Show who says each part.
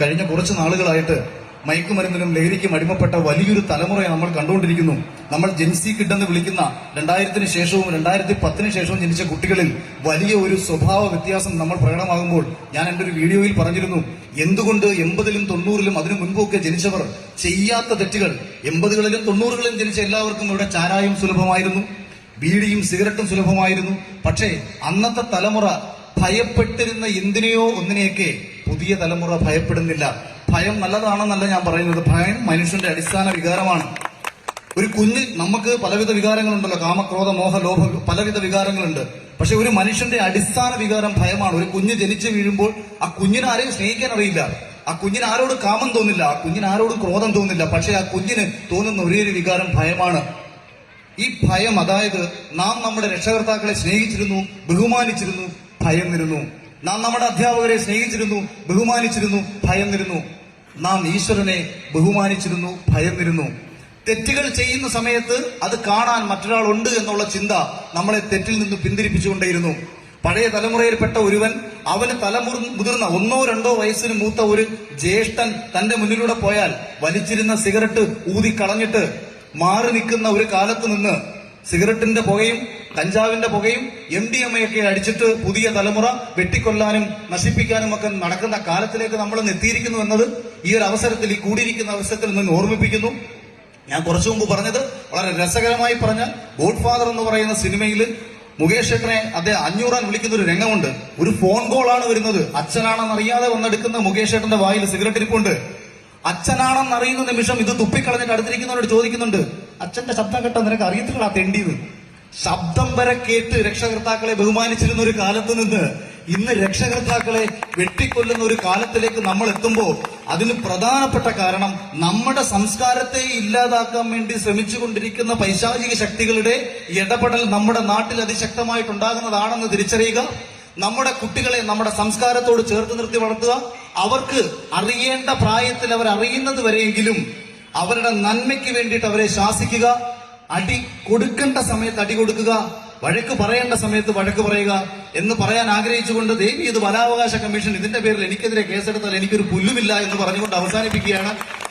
Speaker 1: കഴിഞ്ഞ കുറച്ച് നാളുകളായിട്ട് മയക്കുമരുന്നിനും ലഹരിക്കും അടിമപ്പെട്ട വലിയൊരു തലമുറയെ നമ്മൾ കണ്ടുകൊണ്ടിരിക്കുന്നു. നമ്മൾ ജെൻസി കിഡ് എന്ന് വിളിക്കുന്ന രണ്ടായിരത്തിന് ശേഷവും രണ്ടായിരത്തി പത്തിന് ശേഷവും ജനിച്ച കുട്ടികളിൽ വലിയ ഒരു സ്വഭാവ വ്യത്യാസം നമ്മൾ പ്രകടമാകുമ്പോൾ ഞാൻ എന്റെ ഒരു വീഡിയോയിൽ പറഞ്ഞിരുന്നു. എന്തുകൊണ്ട് എൺപതിലും തൊണ്ണൂറിലും അതിനു മുൻപൊക്കെ ജനിച്ചവർ ചെയ്യാത്ത തെറ്റുകൾ? എൺപതുകളിലും തൊണ്ണൂറുകളിലും ജനിച്ച എല്ലാവർക്കും ഇവിടെ ചാരായം സുലഭമായിരുന്നു. ബീഡിയും സിഗരറ്റും സുലഭമായിരുന്നു. പക്ഷേ അന്നത്തെ തലമുറ ഭയപ്പെട്ടിരുന്ന എന്തിനെയോ ഒന്നിനെയൊക്കെ പുതിയ തലമുറ ഭയപ്പെടുന്നില്ല. ഭയം നല്ലതാണെന്നല്ല ഞാൻ പറയുന്നത്. ഭയം മനുഷ്യന്റെ അടിസ്ഥാന വികാരമാണ്. ഒരു കുഞ്ഞ് നമുക്ക് പലവിധ വികാരങ്ങളുണ്ടല്ലോ. കാമക്രോധ മോഹ ലോഭ പലവിധ വികാരങ്ങളുണ്ട്. പക്ഷെ ഒരു മനുഷ്യന്റെ അടിസ്ഥാന വികാരം ഭയമാണ്. ഒരു കുഞ്ഞ് ജനിച്ചു വീഴുമ്പോൾ ആ കുഞ്ഞിനെ ആരെയും സ്നേഹിക്കാൻ അറിയില്ല. ആ കുഞ്ഞിന് ആരോട് കാമം തോന്നില്ല? ആ കുഞ്ഞിന് ആരോട് ക്രോധം തോന്നില്ല? പക്ഷെ ആ കുഞ്ഞിന് തോന്നുന്ന ഒരേ ഒരു വികാരം ഭയമാണ്. ഈ ഭയം അതായത് നാം നമ്മുടെ രക്ഷകർത്താക്കളെ സ്നേഹിച്ചിരുന്നു ബഹുമാനിച്ചിരുന്നു ഭയന്നിരുന്നു. നാം നമ്മുടെ അധ്യാപകരെ സ്നേഹിച്ചിരുന്നു ബഹുമാനിച്ചിരുന്നു ഭയന്നിരുന്നു. നാം ഈശ്വരനെ ബഹുമാനിച്ചിരുന്നു ഭയന്നിരുന്നു. തെറ്റുകൾ ചെയ്യുന്ന സമയത്ത് അത് കാണാൻ മറ്റൊരാളുണ്ട് എന്നുള്ള ചിന്ത നമ്മളെ തെറ്റിൽ നിന്ന് പിന്തിരിപ്പിച്ചുകൊണ്ടേയിരുന്നു. പഴയ തലമുറയിൽപ്പെട്ട ഒരുവൻ അവന് തലമുറ മുതിർന്ന ഒന്നോ രണ്ടോ വയസ്സിന് മൂത്ത ഒരു ജ്യേഷ്ഠൻ തന്റെ മുന്നിലൂടെ പോയാൽ വലിച്ചിരുന്ന സിഗരറ്റ് ഊതി കളഞ്ഞിട്ട് മാറി നിൽക്കുന്ന ഒരു കാലത്ത് നിന്ന് സിഗരറ്റിന്റെ പുകയും കഞ്ചാവിന്റെ പുകയും എം ഡി എം ഒക്കെ അടിച്ചിട്ട് പുതിയ തലമുറ വെട്ടിക്കൊല്ലാനും നശിപ്പിക്കാനും ഒക്കെ നടക്കുന്ന കാലത്തിലേക്ക് നമ്മൾ എത്തിയിരിക്കുന്നു എന്നത് ഈ ഒരു അവസരത്തിൽ ഈ കൂടിയിരിക്കുന്ന അവസരത്തിൽ നിന്ന് ഓർമ്മിപ്പിക്കുന്നു. ഞാൻ കുറച്ചു മുമ്പ് പറഞ്ഞത് വളരെ രസകരമായി പറഞ്ഞ ഗോഡ് ഫാദർ എന്ന് പറയുന്ന സിനിമയിൽ മുകേഷ് ചേട്ടനെ അദ്ദേഹം അഞ്ഞൂറാൻ വിളിക്കുന്ന ഒരു രംഗമുണ്ട്. ഒരു ഫോൺ കോളാണ് വരുന്നത്. അച്ഛനാണെന്ന് അറിയാതെ വന്നെടുക്കുന്ന മുകേഷ് ചേട്ടന്റെ വായിൽ സിഗരറ്റ് ഇരിപ്പുണ്ട്. അച്ഛനാണെന്ന് അറിയുന്ന നിമിഷം ഇത് തുപ്പിക്കളഞ്ഞിട്ട് അടുത്തിരിക്കുന്നവരോട് ചോദിക്കുന്നുണ്ട് അച്ഛന്റെ ശബ്ദം കെട്ടാൻ നിനക്ക് അറിയത്തില്ല തെണ്ടിയത് ശബ്ദം വരെ കേട്ട് രക്ഷകർത്താക്കളെ ബഹുമാനിച്ചിരുന്ന ഒരു കാലത്ത് നിന്ന് ഇന്ന് രക്ഷകർത്താക്കളെ വെട്ടിക്കൊല്ലുന്ന ഒരു കാലത്തിലേക്ക് നമ്മൾ എത്തുമ്പോൾ അതിന് പ്രധാനപ്പെട്ട കാരണം നമ്മുടെ സംസ്കാരത്തെ ഇല്ലാതാക്കാൻ വേണ്ടി ശ്രമിച്ചുകൊണ്ടിരിക്കുന്ന പൈശാചിക ശക്തികളുടെ ഇടപെടൽ നമ്മുടെ നാട്ടിൽ അതിശക്തമായിട്ടുണ്ടാകുന്നതാണെന്ന് തിരിച്ചറിയുക. നമ്മുടെ കുട്ടികളെ നമ്മുടെ സംസ്കാരത്തോട് ചേർത്ത് നിർത്തി വളർത്തുക. അവർക്ക് അറിയേണ്ട പ്രായത്തിൽ അവർ അറിയുന്നത് വരെയെങ്കിലും അവരുടെ നന്മയ്ക്ക് വേണ്ടിയിട്ട് അവരെ ശാസിക്കുക. അടി കൊടുക്കേണ്ട സമയത്ത് അടി കൊടുക്കുക വഴക്ക് പറയേണ്ട സമയത്ത് വഴക്ക് പറയുക എന്ന് പറയാൻ ആഗ്രഹിച്ചുകൊണ്ട് ദേവി ഇത് ബലാവകാശ കമ്മീഷൻ ഇതിന്റെ പേരിൽ എനിക്കെതിരെ കേസെടുത്താൽ എനിക്കൊരു പുല്ലുമില്ല എന്ന് പറഞ്ഞുകൊണ്ട് അവസാനിപ്പിക്കുകയാണ്.